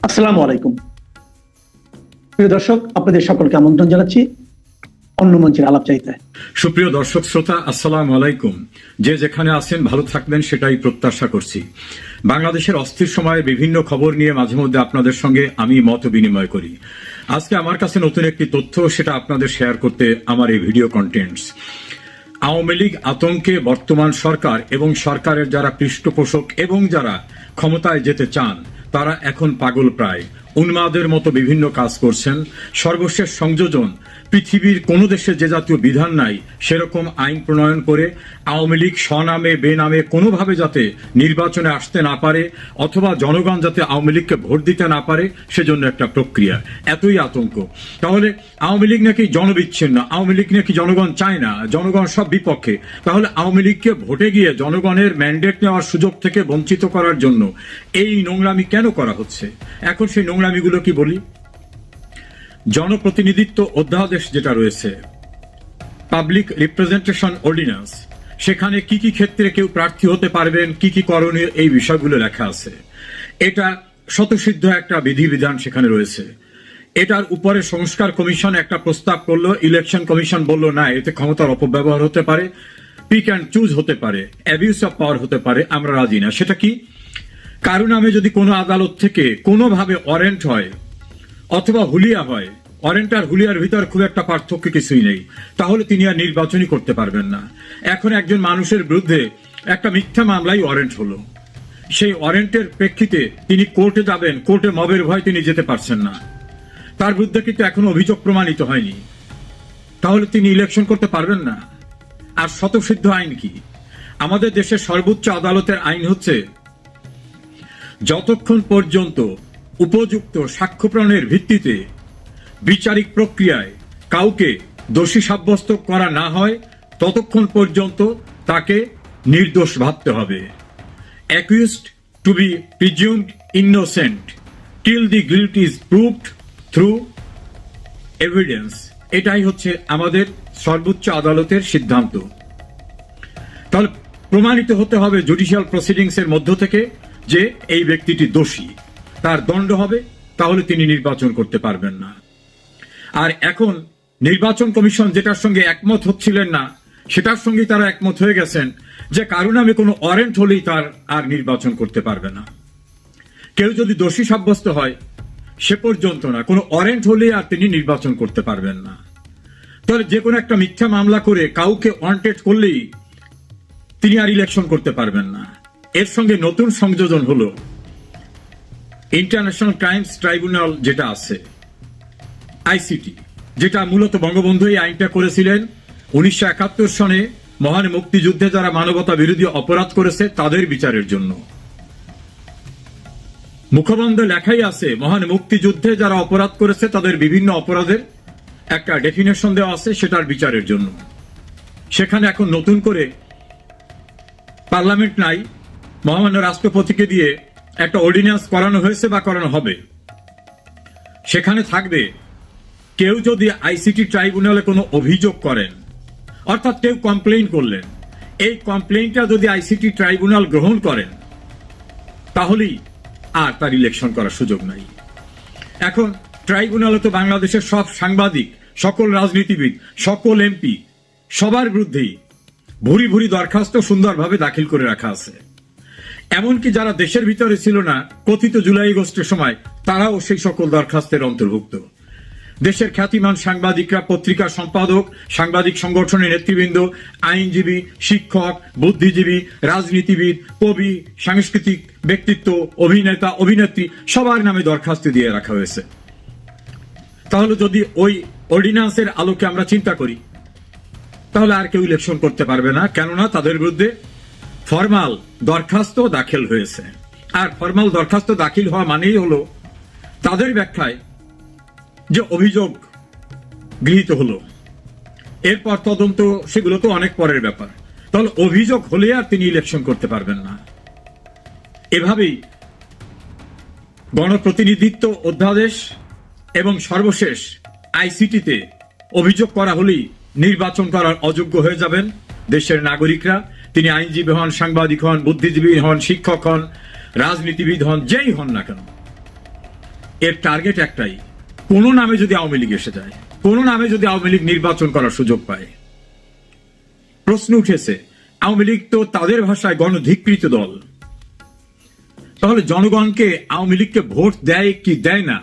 আসসালামু আলাইকুম। প্রিয় দর্শক, আপনাদের সকলকে আমন্ত্রণ জানাচ্ছি অন্য মঞ্চের আলাপ চাইতে সুপ্রিয় দর্শক, শ্রোতা, আসসালাম আলাইকুম। যে যেখানে আছেন, ভালো থাকবেন, সেটাই প্রত্যাশা করছি। বাংলাদেশের অস্থির সময়ে বিভিন্ন খবর নিয়ে মাঝে মধ্যে আপনাদের সঙ্গে আমি মত বিনিময় করি। আজকে আমার কাছে নতুন একটি তথ্য, সেটা আপনাদের শেয়ার করতে আমার এই ভিডিও কন্টেন্টস আওয়ামী লীগ আতঙ্কে বর্তমান সরকার এবং সরকারের যারা পৃষ্ঠপোষক এবং যারা ক্ষমতায় যেতে চান তারা এখন পাগল প্রায়। উন্মাদের মতো বিভিন্ন কাজ করছেন। সর্বশেষ সংযোজন, পৃথিবীর কোনো দেশে যে জাতীয় বিধান নাই, সেরকম আইন প্রণয়ন করে আওয়ামী লীগ স্বনামে, বেনামে কোনোভাবে যাতে নির্বাচনে আসতে না পারে অথবা জনগণ যাতে আওয়ামী লীগকে ভোট দিতে না পারে, সেজন্য একটা প্রক্রিয়া। এতই আতঙ্ক। তাহলে আওয়ামী লীগ নাকি জনবিচ্ছিন্ন? আওয়ামী লীগ নাকি জনগণ চায় না? জনগণ সব বিপক্ষে। তাহলে আওয়ামী লীগকে ভোটে গিয়ে জনগণের ম্যান্ডেট নেওয়ার সুযোগ থেকে বঞ্চিত করার জন্য এই নোংরামি কেন করা হচ্ছে? এখন সেই নোংরামিগুলো কি বলি? জনপ্রতিনিধিত্ব অধ্যাদেশ যেটা রয়েছে পাবলিক রিপ্রেজেন্টেশন অর্ডিন্যান্স সেখানে কি কি ক্ষেত্রে কেউ প্রার্থী হতে পারবেন, কি কি করণীয়, এই বিষয়গুলো লেখা আছে। এটা শতসিদ্ধ একটা বিধিবিধান সেখানে রয়েছে। এটার উপরে সংস্কার কমিশন একটা প্রস্তাব করল ইলেকশন কমিশন বলল, না, এতে ক্ষমতার অপব্যবহার হতে পারে পিক অ্যান্ড চুজ হতে পারে অ্যাবিউস অফ পাওয়ার হতে পারে, আমরা রাজি না। সেটা কি? কারও নামে যদি কোনো আদালত থেকে কোনোভাবে ওয়ারেন্ট হয় অথবা হুলিয়া হয় ওয়ারেন্ট আর হুলিয়ার ভিতর খুব একটা পার্থক্য কিছুই নেই। তাহলে তিনি আর নির্বাচনই করতে পারবেন না। এখন একজন মানুষের বিরুদ্ধে একটা মিথ্যা মামলাই ওয়ারেন্ট হলো। সেই ওয়ারেন্টের প্রেক্ষিতে তিনি কোর্টে যাবেন, কোর্টে মবের ভয় তিনি যেতে পারছেন না। তার বিরুদ্ধে কিন্তু এখন অভিযোগ প্রমাণিত হয়নি। তাহলে তিনি ইলেকশন করতে পারবেন না? আর শতসিদ্ধ আইন কি? আমাদের দেশের সর্বোচ্চ আদালতের আইন হচ্ছে যতক্ষণ পর্যন্ত উপযুক্ত সাক্ষ্যপ্রণের ভিত্তিতে বিচারিক প্রক্রিয়ায় কাউকে দোষী সাব্যস্ত করা না হয়, ততক্ষণ পর্যন্ত তাকে নির্দোষ ভাবতে হবে। Accused to be presumed innocent till the guilt is proved through evidence এটাই হচ্ছে আমাদের সর্বোচ্চ আদালতের সিদ্ধান্ত। তাহলে প্রমাণিত হতে হবে জুডিশিয়াল প্রসিডিংস এর মধ্য থেকে যে এই ব্যক্তিটি দোষী, তার দণ্ড হবে, তাহলে তিনি নির্বাচন করতে পারবেন না। আর এখন নির্বাচন কমিশন যেটার সঙ্গে একমত হচ্ছিলেন না, সেটার সঙ্গে তারা একমত হয়ে গেছেন যে কারও নামে কোনো ওয়ারেন্ট হলেই তার আর নির্বাচন করতে পারবে না। কেউ যদি দোষী সাব্যস্ত হয়, সে পর্যন্ত না, কোনো ওয়ারেন্ট হলেই আর তিনি নির্বাচন করতে পারবেন না। তাহলে যে কোনো একটা মিথ্যা মামলা করে কাউকে ওয়ান্টেড করলেই তিনি আর ইলেকশন করতে পারবেন না। এর সঙ্গে নতুন সংযোজন হলো ইন্টারন্যাশনাল ক্রাইমস ট্রাইব্যুনাল যেটা আছে আইসিটি যেটা মূলত বঙ্গবন্ধু এই আইনটা করেছিলেন। উনিশশো একাত্তর সনে মহান মুক্তিযুদ্ধে যারা মানবতা বিরোধী অপরাধ করেছে, তাদের বিচারের জন্য। মুখবন্ধ লেখাই আছে, মহান মুক্তিযুদ্ধে যারা অপরাধ করেছে, তাদের বিভিন্ন অপরাধের একটা ডেফিনেশন দেওয়া আছে, সেটার বিচারের জন্য। সেখানে এখন নতুন করে পার্লামেন্ট নাই মহামান্য রাষ্ট্রপতিকে দিয়ে একটা অর্ডিন্যান্স করানো হয়েছে বা করানো হবে। সেখানে থাকবে, কেউ যদি আইসিটি ট্রাইব্যুনালে কোনো অভিযোগ করেন, অর্থাৎ কেউ কমপ্লেইন করলেন, এই কমপ্লেইনটা যদি আইসিটি ট্রাইব্যুনাল গ্রহণ করেন, তাহলেই আর তার ইলেকশন করার সুযোগ নাই। এখন ট্রাইব্যুনালে তো বাংলাদেশের সব সাংবাদিক, সকল রাজনীতিবিদ, সকল এমপি, সবার বিরুদ্ধেই ভুরি ভুরি দরখাস্ত সুন্দরভাবে দাখিল করে রাখা আছে। এমনকি যারা দেশের ভিতরে ছিল না, কথিত জুলাই আগস্টের সময়, তারাও সেই সকল দরখাস্তের অন্তর্ভুক্ত। দেশের খ্যাতিমান সাংবাদিকরা, পত্রিকা সম্পাদক, সাংবাদিক সংগঠনের নেতৃবৃন্দ, আইনজীবী, শিক্ষক, বুদ্ধিজীবী, রাজনীতিবিদ, কবি, সাংস্কৃতিক ব্যক্তিত্ব, অভিনেতা, অভিনেত্রী, সবার নামে দরখাস্ত দিয়ে রাখা হয়েছে। তাহলে যদি ওই অর্ডিন্যান্সের আলোকে আমরা চিন্তা করি, তাহলে আর কেউ ইলেকশন করতে পারবে না, কেননা তাদের বিরুদ্ধে ফরমাল দরখাস্ত দাখিল হয়েছে। আর ফরমাল দরখাস্ত দাখিল হওয়া মানেই হলো তাদের ব্যাখ্যায় যে অভিযোগ গৃহীত হলো। এরপর তদন্ত, সেগুলো তো অনেক পরের ব্যাপার। তাহলে অভিযোগ হলে আর তিনি ইলেকশন করতে পারবেন না। এভাবেই গণপ্রতিনিধিত্ব অধ্যাদেশ এবং সর্বশেষ আইসিটিতে অভিযোগ করা হলেই নির্বাচন করার অযোগ্য হয়ে যাবেন দেশের নাগরিকরা। তিনি আইনজীবী হন, সাংবাদিক হন, বুদ্ধিজীবী হন, শিক্ষক হন, রাজনীতিবিদ হন, যেই হন না কেন। এর টার্গেট একটাই, কোন নামে যদি আওয়ামী লীগ এসে যায়, কোন নামে যদি আওয়ামী লীগ নির্বাচন করার সুযোগ পায়। প্রশ্ন উঠেছে, আওয়ামী লীগ তো তাদের ভাষায় গণধিকৃত দল। তাহলে জনগণকে আওয়ামী লীগকে ভোট দেয় কি দেয় না,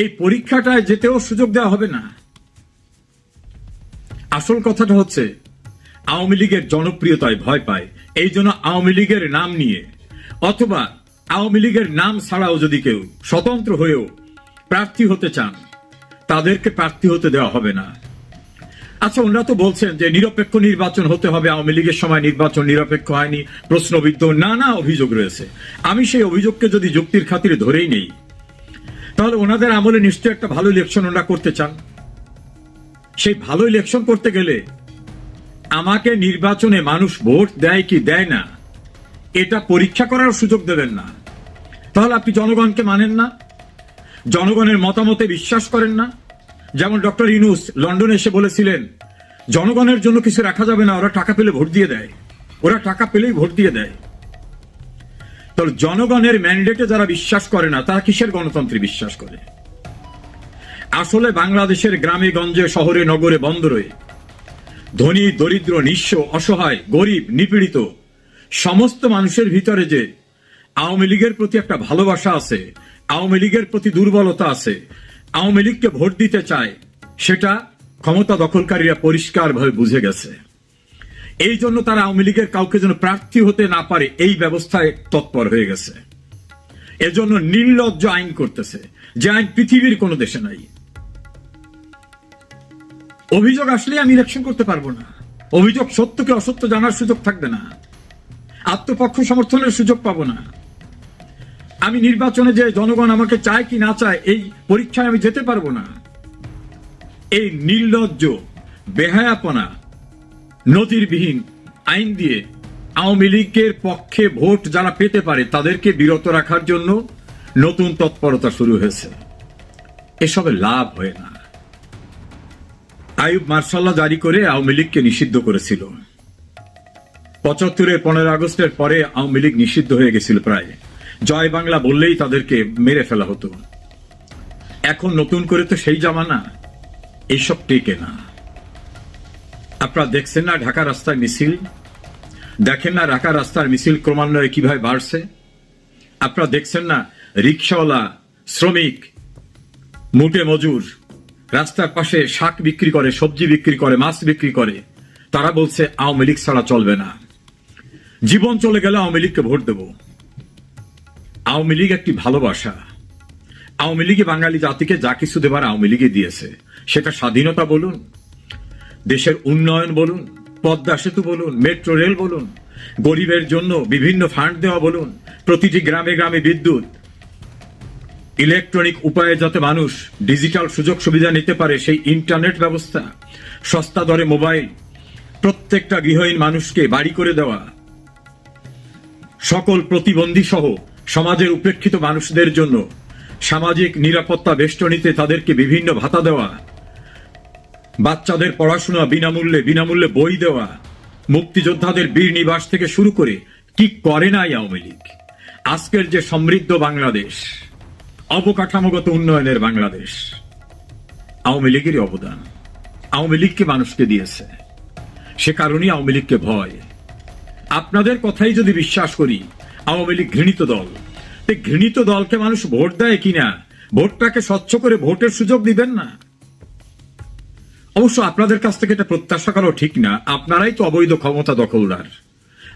এই পরীক্ষাটায় যেতেও সুযোগ দেওয়া হবে না। আসল কথাটা হচ্ছে আওয়ামী লীগের জনপ্রিয়তায় ভয় পায়, এই জন্য আওয়ামী লীগের নাম নিয়ে। অথবা আওয়ামী লীগের নাম ছাড়াও যদি কেউ স্বতন্ত্র হয়েও প্রার্থী হতে চান, তাদেরকে প্রার্থী হতে দেওয়া হবে না। আচ্ছা ওনারা তো বলছেন যে নিরপেক্ষ নির্বাচন হতে হবে, আওয়ামী লীগের সময় নির্বাচন নিরপেক্ষ হয়নি, প্রশ্নবিদ্ধ নানা অভিযোগ রয়েছে। আমি সেই অভিযোগকে যদি যুক্তির খাতিরে ধরেই নেই, তাহলে ওনাদের আমলে নিশ্চয় একটা ভালো ইলেকশন ওনারা করতে চান। সেই ভালো ইলেকশন করতে গেলে আমাকে নির্বাচনে মানুষ ভোট দেয় কি দেয় না, এটা পরীক্ষা করার সুযোগ দেবেন না। তাহলে আপনি জনগণকে মানেন না, জনগণের মতামতে বিশ্বাস করেন না। যেমন ডক্টর ইনুস লন্ডনে এসে বলেছিলেন, জনগণের জন্য কিছু রাখা যাবে না, ওরা টাকা পেলে ভোট দিয়ে দেয়। ওরা টাকা পেলেই ভোট দিয়ে দেয়। তাহলে জনগণের ম্যান্ডেটে যারা বিশ্বাস করে না, তারা কিসের গণতন্ত্রে বিশ্বাস করে? আসলে বাংলাদেশের গ্রামে, গঞ্জে, শহরে, নগরে, বন্দরে ধনী, দরিদ্র, নিঃস্ব, অসহায়, গরিব, নিপীড়িত, সমস্ত মানুষের ভিতরে যে আওয়ামী লীগের প্রতি একটা ভালোবাসা আছে, আওয়ামী লীগের প্রতি দুর্বলতা আছে, আওয়ামী লীগকে ভোট দিতে চায়, সেটা ক্ষমতা দখলকারীরা পরিষ্কারভাবে বুঝে গেছে। এই জন্য তারা আওয়ামী লীগের কাউকে যেন প্রার্থী হতে না পারে, এই ব্যবস্থায় তৎপর হয়ে গেছে। এজন্য নির্লজ্জ আইন করতেছে, যে আইন পৃথিবীর কোনো দেশে নাই। অভিযোগ আসলে আমি ইলেকশন করতে পারব না। অভিযোগ সত্যকে অসত্য জানার সুযোগ থাকবে না। আত্মপক্ষ সমর্থনের সুযোগ পাবো না। আমি নির্বাচনে যে জনগণ আমাকে চায় কি না চায়, এই পরীক্ষায় আমি যেতে পারব না। এই নির্লজ্জ, বেহায়াপনা, নজিরবিহীন আইন দিয়ে আওয়ামী লীগের পক্ষে ভোট যারা পেতে পারে, তাদেরকে বিরত রাখার জন্য নতুন তৎপরতা শুরু হয়েছে। এসবে লাভ হয় না। আইব মার্শাল্লাহ জারি করে আওয়ামী লীগকে নিষিদ্ধ করেছিল। পঁচাত্তরের পনেরো আগস্টের পরে আওয়ামী লীগ নিষিদ্ধ হয়ে গেছিল প্রায়। জয় বাংলা বললেই তাদেরকে মেরে ফেলা হতো। এখন নতুন করে তো সেই জামানা। এইসব টেকে না। আপনারা দেখছেন না ঢাকা রাস্তার মিছিল? দেখেন না ঢাকা রাস্তার মিছিল ক্রমান্বয়ে কীভাবে বাড়ছে? আপনারা দেখছেন না রিক্সাওয়ালা, শ্রমিক, মুটে মজুর রাস্তার পাশে শাক বিক্রি করে, সবজি বিক্রি করে, মাছ বিক্রি করে, তারা বলছে, আওয়ামী লীগ ছাড়া চলবে না। জীবন চলে গেলে আওয়ামী লীগকে ভোট দেব। আওয়ামী লীগ একটি ভালোবাসা। আওয়ামী লীগে বাঙালি জাতিকে যা কিছু দেবার আওয়ামী লীগে দিয়েছে। সেটা স্বাধীনতা বলুন, দেশের উন্নয়ন বলুন, পদ্মা সেতু বলুন, মেট্রো রেল বলুন, গরিবের জন্য বিভিন্ন ফান্ড দেওয়া বলুন, প্রতিটি গ্রামে গ্রামে বিদ্যুৎ ইলেকট্রনিক উপায়ে যাতে মানুষ ডিজিটাল সুযোগ সুবিধা নিতে পারে, সেই ইন্টারনেট ব্যবস্থা, সস্তা দরে মোবাইল, প্রত্যেকটা গৃহহীন মানুষকে বাড়ি করে দেওয়া, সকল প্রতিবন্ধী সহ সমাজের উপেক্ষিত মানুষদের জন্য সামাজিক নিরাপত্তা বেষ্টনীতে তাদেরকে বিভিন্ন ভাতা দেওয়া, বাচ্চাদের পড়াশোনা বিনামূল্যে বিনামূল্যে বই দেওয়া, মুক্তিযোদ্ধাদের বীর নিবাস থেকে শুরু করে কি করে নাই আওয়ামী লীগ? আজকের যে সমৃদ্ধ বাংলাদেশ অবকাঠামোগত উন্নয়নের বাংলাদেশ। আওয়ামী লীগেরই অবদান। আওয়ামী লীগকে মানুষকে দিয়েছে? সে কারণেই আওয়ামী লীগকে ভয়। আপনাদের কথাই যদি বিশ্বাস করি, আওয়ামী লীগ ঘৃণিত দল। ঘৃণিত দলকে মানুষ ভোট দেয় কিনা? ভোটটাকে স্বচ্ছ করে ভোটের সুযোগ দিবেন না? অবশ্য আপনাদের কাছ থেকে এটা প্রত্যাশা করাও ঠিক না। আপনারাই তো অবৈধ ক্ষমতা দখলদার।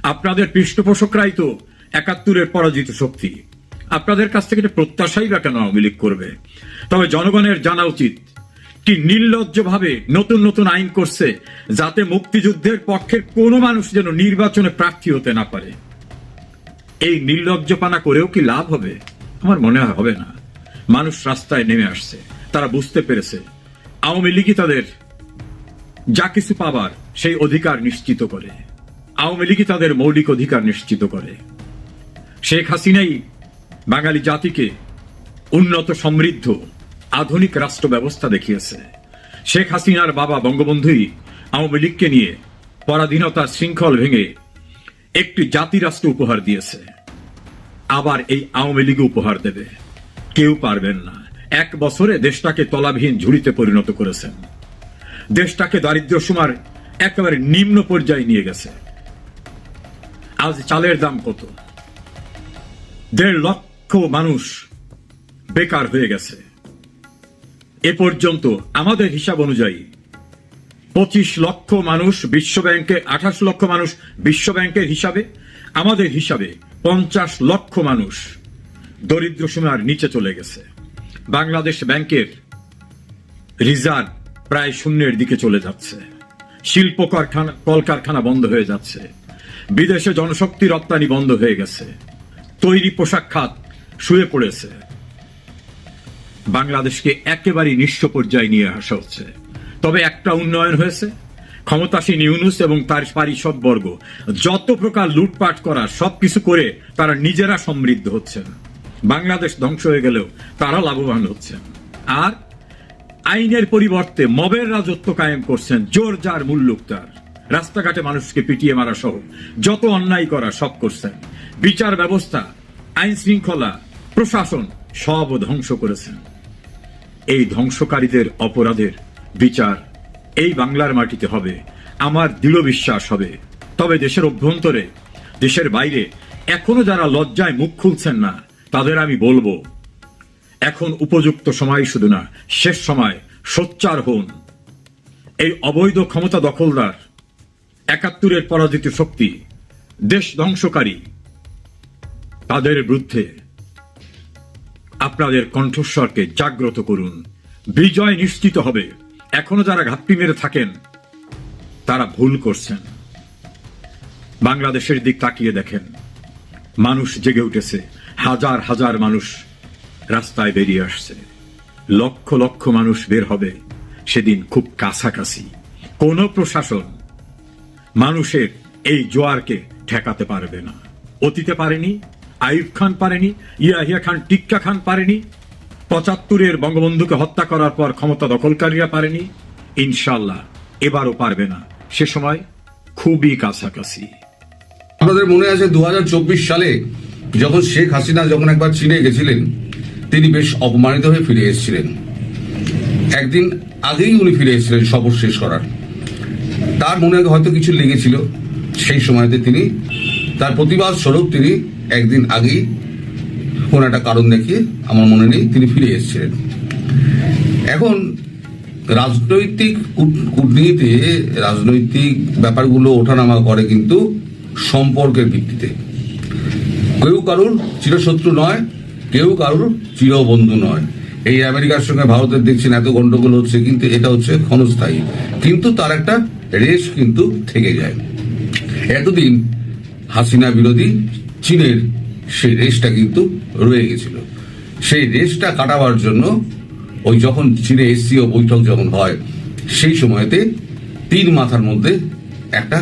আপনাদের পৃষ্ঠপোষকরাই তো একাত্তরের পরাজিত শক্তি। আপনাদের কাছ থেকে এটা প্রত্যাশাই বা কেন আওয়ামী লীগ করবে? তবে জনগণের জানা উচিত কি নির্লজ্জভাবে নতুন নতুন আইন করছে যাতে মুক্তিযুদ্ধের পক্ষের কোনো মানুষ যেন নির্বাচনে প্রার্থী হতে না পারে। এই নির্লজ্জপানা করেও কি লাভ হবে? আমার মনে হয় হবে না। মানুষ রাস্তায় নেমে আসছে, তারা বুঝতে পেরেছে। আওয়ামী লীগই তাদের যা কিছু পাবার সেই অধিকার নিশ্চিত করে। আওয়ামী লীগই তাদের মৌলিক অধিকার নিশ্চিত করে। শেখ হাসিনাই বাঙালি জাতিকে উন্নত, সমৃদ্ধ, আধুনিক রাষ্ট্র ব্যবস্থা দেখিয়েছে। শেখ হাসিনার বাবা বঙ্গবন্ধুই আওয়ামী লীগকে নিয়ে পরাধীনতার শৃঙ্খল ভেঙে একটি জাতি রাষ্ট্র উপহার দিয়েছে। আবার এই আওয়ামী লীগ উপহার দেবে। কেউ পারবেন না। এক বছরে দেশটাকে তলাবিহীন ঝুড়িতে পরিণত করেছেন। দেশটাকে দারিদ্র সীমার একেবারে নিম্ন পর্যায়ে নিয়ে গেছে। আজ চালের দাম কত? দেড় লক্ষ মানুষ বেকার হয়ে গেছে। এ পর্যন্ত আমাদের হিসাব অনুযায়ী পঁচিশ লক্ষ মানুষ বিশ্ব ব্যাংকে আঠাশ লক্ষ মানুষ বিশ্ব ব্যাংকের হিসাবে, আমাদের হিসাবে পঞ্চাশ লক্ষ মানুষ দরিদ্র সীমার নিচে চলে গেছে। বাংলাদেশ ব্যাংকের রিজার্ভ প্রায় শূন্যের দিকে চলে যাচ্ছে। শিল্প কারখানা কলকারখানা বন্ধ হয়ে যাচ্ছে। বিদেশে জনশক্তি রপ্তানি বন্ধ হয়ে গেছে। তৈরি পোশাক খাত শুয়ে পড়েছে। বাংলাদেশকে একেবারেই নিঃস্ব পর্যায়ে নিয়ে আসা হচ্ছে। তবে একটা উন্নয়ন হয়েছে। ক্ষমতাসীন ইউনুস এবং তার পারিষদ বর্গ যত প্রকার লুটপাট করা সবকিছু করে তারা নিজেরা সমৃদ্ধ হচ্ছেন। বাংলাদেশ ধ্বংস হয়ে গেলেও তারা লাভবান হচ্ছেন। আর আইনের পরিবর্তে মবের রাজত্ব কায়েম করছেন জোর যার মুল্লুক তার রাস্তাঘাটে মানুষকে পিটিয়ে মারা সহ যত অন্যায় করা সব করছেন। বিচার ব্যবস্থা আইন শৃঙ্খলা প্রশাসন সব ধ্বংস করেছেন। এই ধ্বংসকারীদের অপরাধের বিচার এই বাংলার মাটিতে হবে, আমার দৃঢ় বিশ্বাস হবে। তবে দেশের অভ্যন্তরে, দেশের বাইরে এখনও যারা লজ্জায় মুখ খুলছেন না, তাদের আমি বলব, এখন উপযুক্ত সময় শুধু না, শেষ সময়, সোচ্চার হন। এই অবৈধ ক্ষমতা দখলদার, একাত্তরের পরাজিত শক্তি, দেশ ধ্বংসকারী, তাদের বিরুদ্ধে আপনাদের কণ্ঠস্বরকে জাগ্রত করুন। বিজয় নিশ্চিত হবে। এখনও যারা ঘাপটি মেরে থাকেন, তারা ভুল করছেন। বাংলাদেশের দিক তাকিয়ে দেখেন। মানুষ জেগে উঠেছে। হাজার হাজার মানুষ রাস্তায় বেরিয়ে আসছে। লক্ষ লক্ষ মানুষ বের হবে। সেদিন খুব কাছাকাছি। কোন প্রশাসন মানুষের এই জোয়ারকে ঠেকাতে পারবে না। অতীতে পারেনি আইব খান পারেনি ইয়াহিয়া খান, টিক্কা খান পারেনি, পঁচাত্তরের বঙ্গবন্ধুকে হত্যা করার পর ক্ষমতা দখলকারীরা পারেনি ইনশাল্লাহ এবারও পারবে না। সে সময় খুবই কাছাকাছি। আপনাদের মনে আছে দু হাজার চব্বিশ সালে যখন শেখ হাসিনা যখন একবার চীনে গেছিলেন, তিনি বেশ অপমানিত হয়ে ফিরে এসেছিলেন। একদিন আগেই উনি ফিরে এসেছিলেন সফর শেষ করার। তার মনে হয়তো কিছু লেগেছিল, সেই সময়তে তিনি, তার প্রতিবাদ স্বরূপ তিনি একদিন আগেই কোন একটা কারণ দেখিয়ে আমার মনে নেই তিনি ফিরে এসেছিলেন। এখন রাজনৈতিক কূট- কূটনীতিতে রাজনৈতিক ব্যাপারগুলো ওঠানামা করে কিন্তু সম্পর্কের ভিত্তিতে। কেউ কারুর চিরশত্রু নয়, কেউ কারুর চিরবন্ধু নয়। এই আমেরিকার সঙ্গে ভারতের দেখছেন এত গন্ডগোল হচ্ছে, কিন্তু এটা হচ্ছে ক্ষণস্থায়ী। কিন্তু তার একটা রেশ কিন্তু থেকে যায়। এতদিন হাসিনা বিরোধী চীনের সেই রেসটা কিন্তু রয়ে গেছিল। সেই রেসটা কাটাবার জন্য ওই যখন চীনে এসসিও বৈঠক যখন হয়, সেই সময়তে তিন মাথার মধ্যে একটা